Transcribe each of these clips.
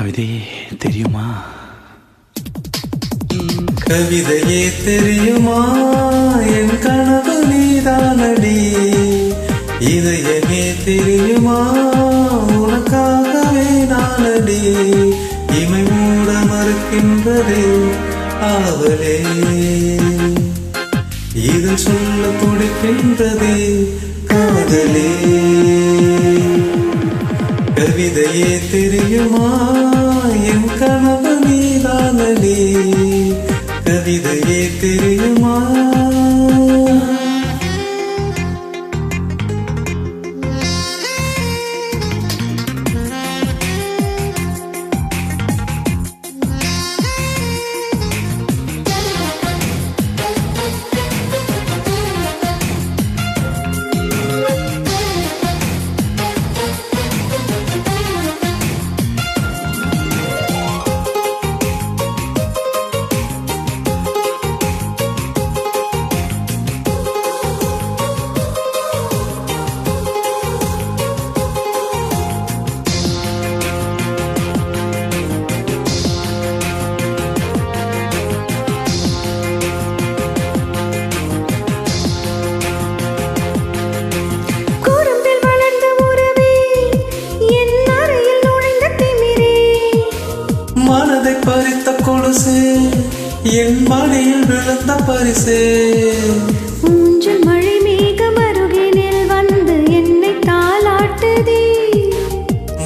கவிதையே தெரியுமா? கவிதையே தெரியுமா? என் கனவு நீதானடி. இதயமே தெரியுமா? உனக்காகவே நானடி. இமை மூட மறுக்கின்றதே ஆவலே. இது சொல்ல துடிக்கின்றதே காதலே கவிதையே தெரியுமா? கவிதையே தெரியுமா? பரிசே. ஊஞ்சல் மழை மேகம் அருகினில் வந்து என்னை தாளாட்டுதே.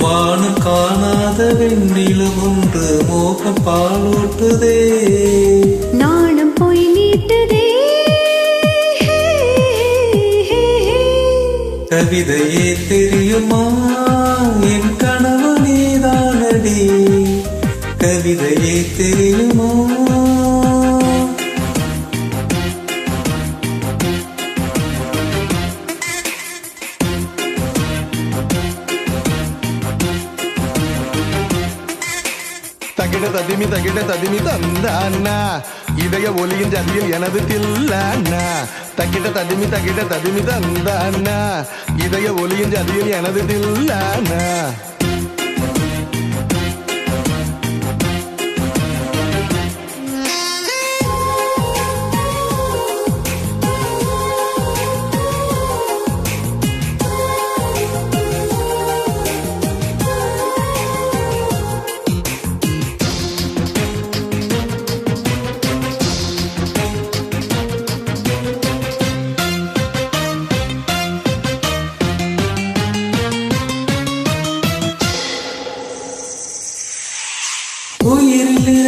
வானம் காணாத வெண்ணிலும் ஒன்று மோகம் பாலூட்டுதே. நாணம் போய் நீட்டுதே. கவிதையே தெரியுமா? என் கனவு நீதானடி. கவிதையே தெரியுமா? தகிட ததிமி தகிட ததிமி தந்தானா? இதய ஒலியின் ஜதியில் எனது தில்லானா? தகிட ததிமி தகிட ததிமி தந்தானா? இதய ஒலியின் ஜதியில் எனது தில்லானா?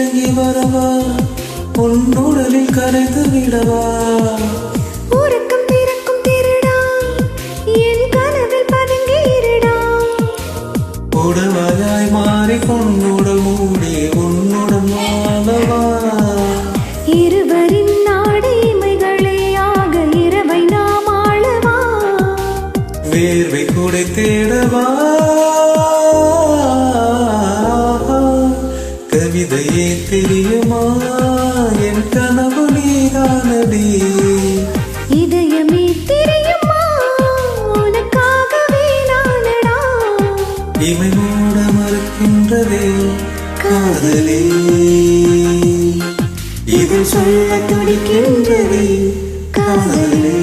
இறங்கி வரவா? உன் உடலில் கரைந்து விடவா? உறக்கம் திறக்கும் திருடா. என் கனவில் பதுங்கி இருடா. உடவாயாய் மாறி உன்னுடன் கவிதையே தெரியுமா? என் கனவு நீதானடி. இதயமே தெரியுமா? உனக்காகவே நானடா. இமை மூட மறுக்கின்றதே காதலே. இது சொல்ல துடிக்கின்றதே காதலே.